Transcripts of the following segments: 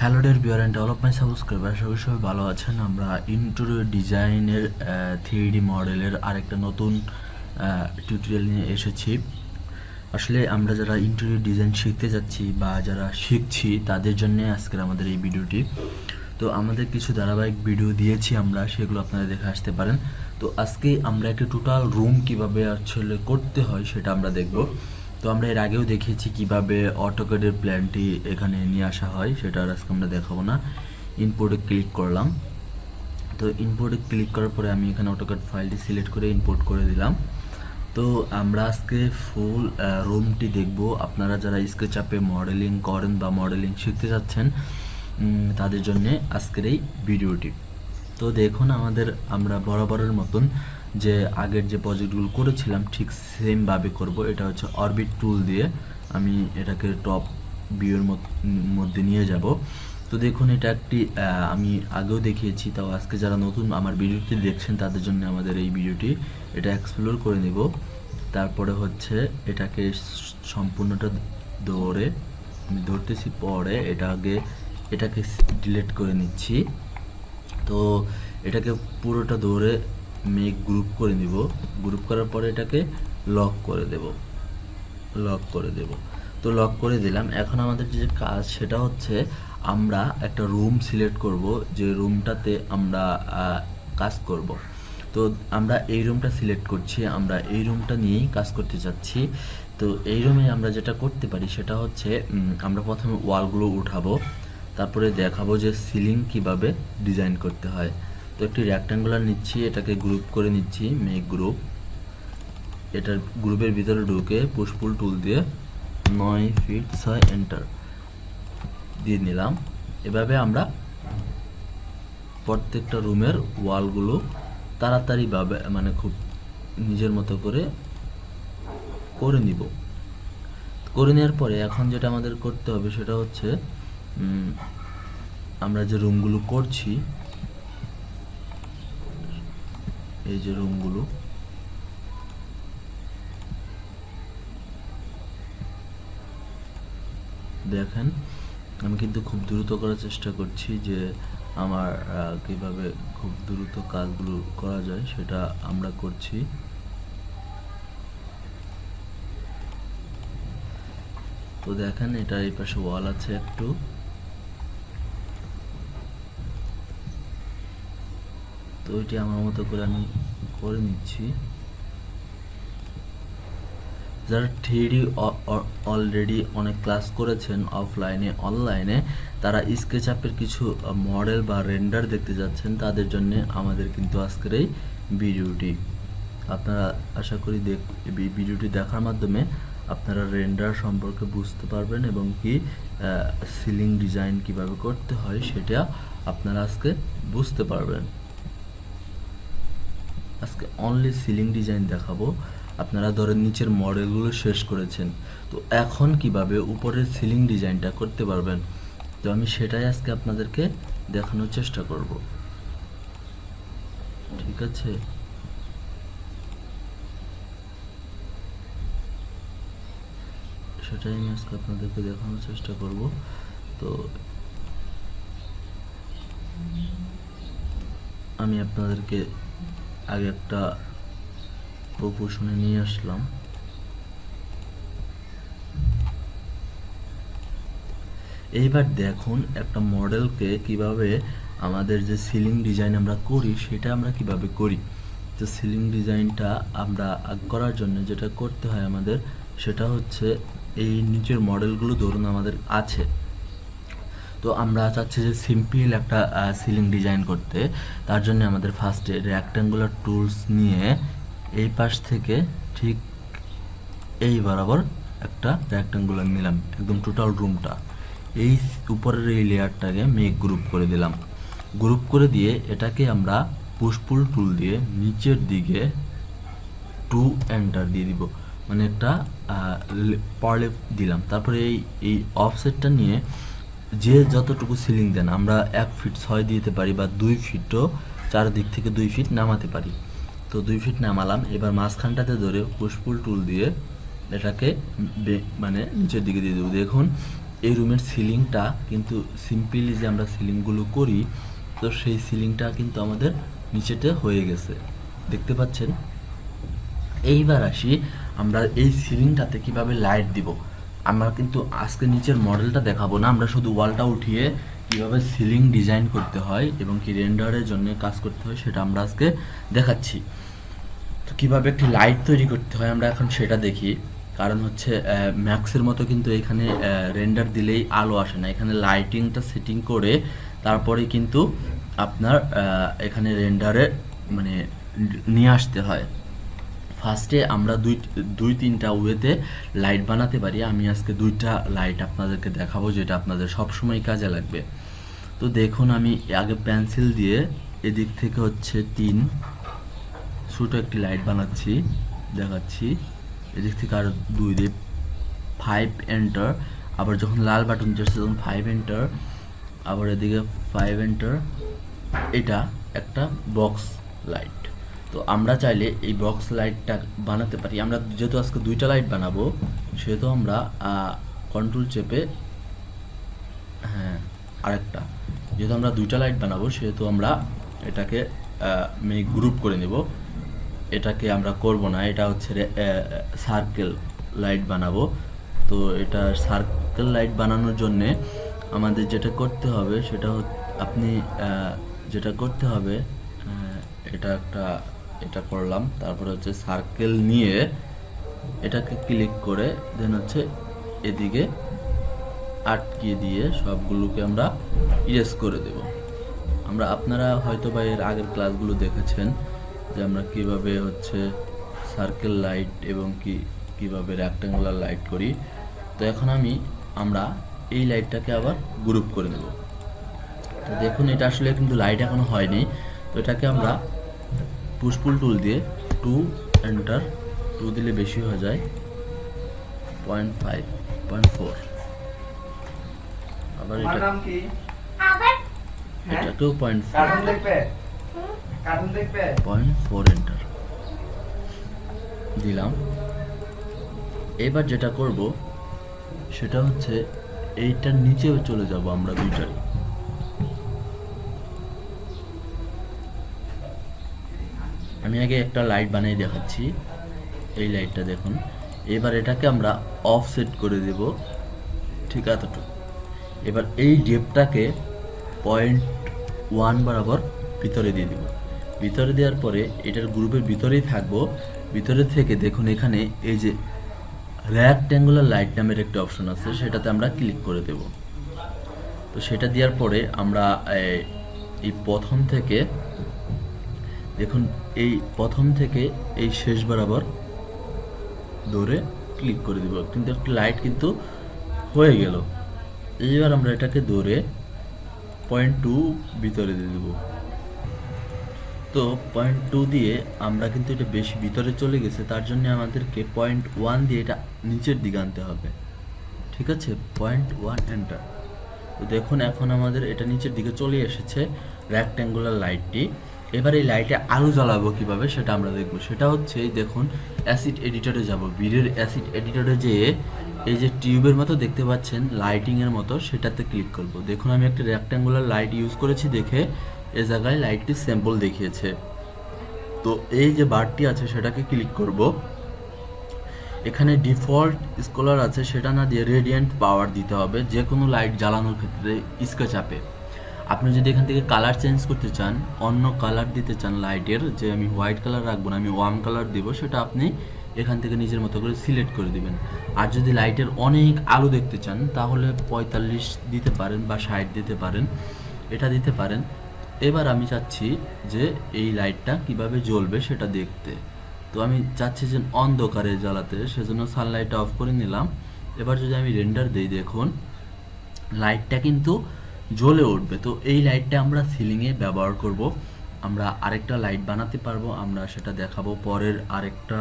Hello dear bear and my subscriber সবাই সবাই ভালো আছেন। আমরা ইন্টেরিয়র ডিজাইনের থ্রি মডেলের আরেকটা নতুন টিউটোরিয়াল নিয়ে এসেছি। আসলে আমরা যারা ইন্টেরিয়র ডিজাইন শিখতে যাচ্ছি বা যারা শিখছি, তাদের জন্য আজকের আমাদের এই ভিডিওটি। তো আমাদের কিছু ধারাবাহিক ভিডিও দিয়েছি আমরা, সেগুলো আপনারা দেখে আসতে পারেন। তো আজকে আমরা একটা টোটাল রুম কীভাবে আসলে করতে হয়, সেটা আমরা দেখব। তো আমরা এর আগেও দেখিয়েছি কীভাবে অটোকেডের প্ল্যানটি এখানে নিয়ে আসা হয়, সেটা আর আজকে আমরা দেখাবো না। ইনপোর্টে ক্লিক করলাম। তো ইনপোর্টে ক্লিক করার পরে আমি এখানে অটোকেড ফাইলটি সিলেক্ট করে ইম্পোর্ট করে দিলাম। তো আমরা আজকে ফুল রুমটি দেখব। আপনারা যারা স্কেচ আপে মডেলিং করেন বা মডেলিং শিখতে যাচ্ছেন তাদের জন্যে আজকের এই ভিডিওটি তো দেখুন আমাদের, আমরা বরাবরের মতন যে আগের যে প্রজেক্টগুলো করেছিলাম, ঠিক সেমভাবে করব। এটা হচ্ছে অরবিট টুল দিয়ে আমি এটাকে টপ ভিউর মধ্যে নিয়ে যাব। তো দেখুন, এটা একটি আমি আগেও দেখিয়েছি, তাও আজকে যারা নতুন আমার ভিডিওটি দেখছেন, তাদের জন্য আমাদের এই ভিডিওটি এটা এক্সপ্লোর করে নেব। তারপরে হচ্ছে এটাকে সম্পূর্ণটা ধরে আমি ধরতেছি পরে, এটা আগে এটাকে ডিলিট করে নিচ্ছি। তো এটাকে পুরোটা ধরে মেক গ্রুপ করে নিব। গ্রুপ করার পরে এটাকে লক করে দেব। লক করে দেব। তো লক করে দিলাম। এখন আমাদের যে কাজ, সেটা হচ্ছে আমরা একটা রুম সিলেক্ট করব, যে রুমটাতে আমরা কাজ করব। তো আমরা এই রুমটা সিলেক্ট করছি। আমরা এই রুমটা নিয়েই কাজ করতে চাচ্ছি তো এই রুমে আমরা যেটা করতে পারি, সেটা হচ্ছে আমরা প্রথমে ওয়ালগুলো উঠাবো। তারপরে দেখাবো যে সিলিং কীভাবে ডিজাইন করতে হয়। তো একটি রেক্ট্যাঙ্গুলার নিচ্ছি, এটাকে গ্রুপ করে নিচ্ছি মেক গ্রুপ এটার গ্রুপের ভিতরে ঢুকে পুশপুল টুল দিয়ে নয় ফিট ছয় এন্টার দিয়ে নিলাম। এভাবে আমরা প্রত্যেকটা রুমের ওয়ালগুলো তাড়াতাড়িভাবে মানে খুব নিজের মতো করে করে নিব। করে নেওয়ার পরে এখন যেটা আমাদের করতে হবে সেটা হচ্ছে আমরা যে রুমগুলো করছি এই যে রুমগুলো দেখেন, আমি কিন্তু খুব দ্রুত করার চেষ্টা করছি যে আমার কীভাবে খুব দ্রুত কাজগুলো করা যায়, সেটা আমরা করছি। তো দেখেন, এটা এই পাশে ওয়াল আছে একটু। তো ওইটি আমার মতো করে আমি করে নিচ্ছি। যারা থ্রিডি অলরেডি অনেক ক্লাস করেছেন অফলাইনে অনলাইনে তারা স্কেচ আপের কিছু মডেল বা রেন্ডার দেখতে যাচ্ছেন, তাদের জন্য আমাদের কিন্তু আজকের এই ভিডিওটি। আপনারা আশা করি দেখ ভিডিওটি দেখার মাধ্যমে আপনারা রেন্ডার সম্পর্কে বুঝতে পারবেন এবং কি সিলিং ডিজাইন কীভাবে করতে হয়, সেটা আপনারা আজকে বুঝতে পারবেন। আজকে অনলি সিলিং ডিজাইন দেখাবো। আপনারা ধরেন নিচের মডেলগুলো শেষ করেছেন। তো এখন কীভাবে উপরের সিলিং ডিজাইনটা করতে পারবেন? তো আমি সেটাই আজকে আপনাদেরকে দেখানোর চেষ্টা করব। ঠিক আছে? সেটাই আমি আজকে আপনাদেরকে দেখানোর চেষ্টা করব। তো আমি আপনাদেরকে আগে একটা প্রপোশনে নিয়ে আসলাম। এইবার দেখুন একটা মডেলকে কীভাবে আমাদের যে সিলিং ডিজাইন আমরা করি, সেটা আমরা কীভাবে করি। তো সিলিং ডিজাইনটা আমরা করার জন্য যেটা করতে হয় আমাদের, সেটা হচ্ছে এই নিচের মডেলগুলো ধরুন আমাদের আছে। তো আমরা চাচ্ছি যে সিম্পল একটা সিলিং ডিজাইন করতে। তার জন্য আমাদের ফার্স্টে রেক্ট্যাঙ্গুলার টুলস নিয়ে এই পাশ থেকে ঠিক এই বরাবর একটা রেক্ট্যাঙ্গুলার নিলাম, একদম টোটাল রুমটা এই উপরের এই লেয়ারটাকে মেক গ্রুপ করে দিলাম। গ্রুপ করে দিয়ে এটাকে আমরা পুশপুল টুল দিয়ে নিচের দিকে টু এন্টার দিয়ে দিব। মানে একটা পারলে দিলাম। তারপরে এই এই অফসেটটা নিয়ে যে যতটুকু সিলিং দেন, আমরা এক ফিট ছয় দিতে পারি বা দুই ফিটও চারদিক থেকে দুই ফিট নামাতে পারি। তো দুই ফিট নামালাম, এবার মাঝখানটাতে ধরে পুশপুল টুল দিয়ে এটাকে মানে নিচের দিকে দিয়ে দেবো। দেখুন, এই রুমের সিলিংটা কিন্তু সিম্পলি যে আমরা সিলিংগুলো করি, তো সেই সিলিংটা কিন্তু আমাদের নিচেতে হয়ে গেছে। দেখতে পাচ্ছেন? এইবার আসি, আমরা এই সিলিংটাতে কীভাবে লাইট দিব? আমরা কিন্তু আজকে নিচের মডেলটা দেখাবো না। আমরা শুধু ওয়ালটা উঠিয়ে কীভাবে সিলিং ডিজাইন করতে হয় এবং কি রেন্ডারের জন্য কাজ করতে হয় সেটা আমরা আজকে দেখাচ্ছি। তো কীভাবে একটি লাইট তৈরি করতে হয় আমরা এখন সেটা দেখি। কারণ হচ্ছে ম্যাক্সের মতো কিন্তু এখানে রেন্ডার দিলেই আলো আসে না। এখানে লাইটিংটা সেটিং করে তারপরে কিন্তু আপনার এখানে রেন্ডারে মানে নিয়ে আসতে হয়। ফার্স্টে আমরা দুই দুই তিনটা ওয়েতে লাইট বানাতে পারি। আমি আজকে দুইটা লাইট আপনাদেরকে দেখাবো যেটা আপনাদের সবসময় কাজে লাগবে। তো দেখুন আমি আগে পেন্সিল দিয়ে এদিক থেকে হচ্ছে তিন ছোট একটি লাইট বানাচ্ছি, দেখাচ্ছি। এদিক থেকে আর দুই দিয়ে ফাইভ এন্টার আবার যখন লাল বাটন যাচ্ছে তখন ফাইভ এন্টার আবার এদিকে ফাইভ এন্টার এটা একটা বক্স লাইট তো আমরা চাইলে এই বক্স লাইটটা বানাতে পারি। আমরা যেহেতু আজকে দুইটা লাইট বানাবো, সেহেতু আমরা কন্ট্রোল চেপে হ্যাঁ আরেকটা। যেহেতু আমরা দুইটা লাইট বানাবো, সেহেতু আমরা এটাকে গ্রুপ করে নেব। এটাকে আমরা করব না, এটা হচ্ছে সার্কেল লাইট বানাবো। তো এটা সার্কেল লাইট বানানোর জন্যে আমাদের যেটা করতে হবে, সেটা আপনি যেটা করতে হবে এটা একটা এটা করলাম। তারপরে হচ্ছে সার্কেল নিয়ে এটাকে ক্লিক করে দেন হচ্ছে এদিকে আটকে দিয়ে সবগুলোকে আমরা ইরেজ করে দেব। আমরা আপনারা হয়তো বা এর আগের ক্লাসগুলো দেখেছেন যে আমরা কীভাবে হচ্ছে সার্কেল লাইট এবং কি, কীভাবে রেক্টাঙ্গুলার লাইট করি। তো এখন আমি, আমরা এই লাইটটাকে আবার গ্রুপ করে নেব। তো দেখুন, এটা আসলে কিন্তু লাইট এখনও হয়নি। তো এটাকে আমরা পুষ্পুল টুল দিয়ে টু এন্টার টু দিলে বেশি হয়ে যায় পয়েন্ট ফাইভ পয়েন্ট ফোর আবার এটা নাম কি? আবার? এটা two point four point four enter দিলাম। এবার যেটা করব সেটা হচ্ছে এইটার নিচেও চলে যাব আমরা দুইটারই। আমি আগে একটা লাইট বানিয়ে দেখাচ্ছি। এই লাইটটা দেখুন। এবার এটাকে আমরা অফ সেট করে দেব। ঠিক এতটুকু। এবার এই ডেপটাকে পয়েন্ট ওয়ান বরাবর ভিতরে দিয়ে দিব। ভিতরে দেওয়ার পরে এটার গ্রুপের ভিতরেই থাকব। ভিতরে থেকে দেখুন এখানে এই যে র্যাক্ট্যাঙ্গুলার লাইট নামের একটা অপশন আছে, সেটাতে আমরা ক্লিক করে দেব। তো সেটা দেওয়ার পরে আমরা, এই প্রথম থেকে দেখুন এই প্রথম থেকে এই শেষ বরাবর ধরে ক্লিক করে দিব। কিন্তু একটা লাইট কিন্তু হয়ে গেল। এইবার আমরা এটাকে ধরে পয়েন্ট টু ভিতরে দিয়ে দেবো। তো পয়েন্ট টু দিয়ে আমরা কিন্তু এটা বেশি ভিতরে চলে গেছে, তার জন্য আমাদেরকে পয়েন্ট ওয়ান দিয়ে এটা নিচের দিকে আনতে হবে। ঠিক আছে? পয়েন্ট ওয়ান এন্টার তো দেখুন, এখন আমাদের এটা নিচের দিকে চলে এসেছে রেক্ট্যাঙ্গুলার লাইটটি এবার এই লাইটে আলো জ্বালাবো কীভাবে সেটা আমরা দেখব। সেটা হচ্ছে দেখুন অ্যাসিড এডিটরে যাব। ভিডিওর অ্যাসিড এডিটরে যেয়ে এই যে টিউবের মতো দেখতে পাচ্ছেন লাইটিং এর মতো, সেটাতে ক্লিক করব। দেখুন, আমি একটা রেক্ট্যাঙ্গুলার লাইট ইউজ করেছি দেখে এ জায়গায় লাইটটি স্যাম্পল দেখিয়েছে। তো এই যে বারটি আছে, সেটাকে ক্লিক করব। এখানে ডিফল্ট স্কলার আছে, সেটা না দিয়ে রেডিয়েন্ট পাওয়ার দিতে হবে যে কোনো লাইট জ্বালানোর ক্ষেত্রে স্কেচ আপে আপনি যদি এখান থেকে কালার চেঞ্জ করতে চান, অন্য কালার দিতে চান লাইটের যে আমি হোয়াইট কালার রাখব না, আমি ওয়ার্ম কালার দেবো, সেটা আপনি এখান থেকে নিজের মতো করে সিলেক্ট করে দিবেন। আর যদি লাইটের অনেক আলো দেখতে চান, তাহলে পঁয়তাল্লিশ দিতে পারেন বা ষাট দিতে পারেন, এটা দিতে পারেন। এবার আমি চাচ্ছি যে এই লাইটটা কীভাবে জ্বলবে সেটা দেখতে। তো আমি চাচ্ছি যে অন্ধকারে জ্বালাতে, সেজন্য সানলাইটটা অফ করে নিলাম। এবার যদি আমি রেন্ডার দিই, দেখুন লাইটটা কিন্তু জ্বলে উঠবে। তো এই লাইটটা আমরা সিলিংয়ে ব্যবহার করব। আমরা আরেকটা লাইট বানাতে পারব। আমরা সেটা দেখাবো পরের আরেকটা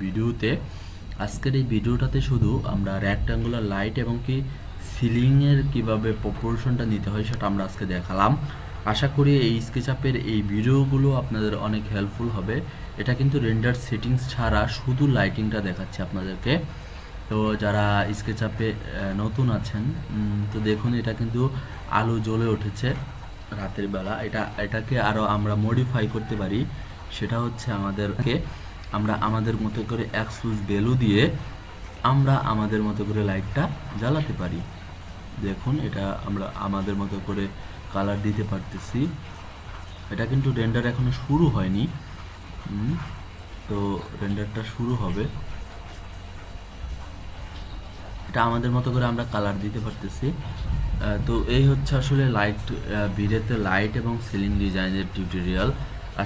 ভিডিওতে। আজকের এই ভিডিওটাতে শুধু আমরা রেক্ট্যাঙ্গুলার লাইট এবং কি সিলিংয়ের কীভাবে প্রপোর্শনটা নিতে হয় সেটা আমরা আজকে দেখালাম। আশা করি এই স্কেচআপের এই ভিডিওগুলো আপনাদের অনেক হেল্পফুল হবে। এটা কিন্তু রেন্ডার সেটিংস ছাড়া শুধু লাইটিংটা দেখাচ্ছে আপনাদেরকে। তো যারা স্কেচাপে নতুন আছেন তো দেখুন এটা কিন্তু আলো জ্বলে উঠেছে রাতের বেলা। এটা, এটাকে আরও আমরা মডিফাই করতে পারি। সেটা হচ্ছে আমাদেরকে আমরা আমাদের মতো করে এক সুইচ বেলু দিয়ে আমরা আমাদের মতো করে লাইটটা জ্বালাতে পারি। দেখুন এটা আমরা আমাদের মতো করে কালার দিতে পারতেছি। এটা কিন্তু রেন্ডার এখনও শুরু হয়নি। তো রেন্ডারটা শুরু হবে। এটা আমাদের মতো করে আমরা কালার দিতে পারতেছি। তো এই হচ্ছে আসলে লাইট ভিডিওতে লাইট এবং সিলিং ডিজাইনের টিউটোরিয়াল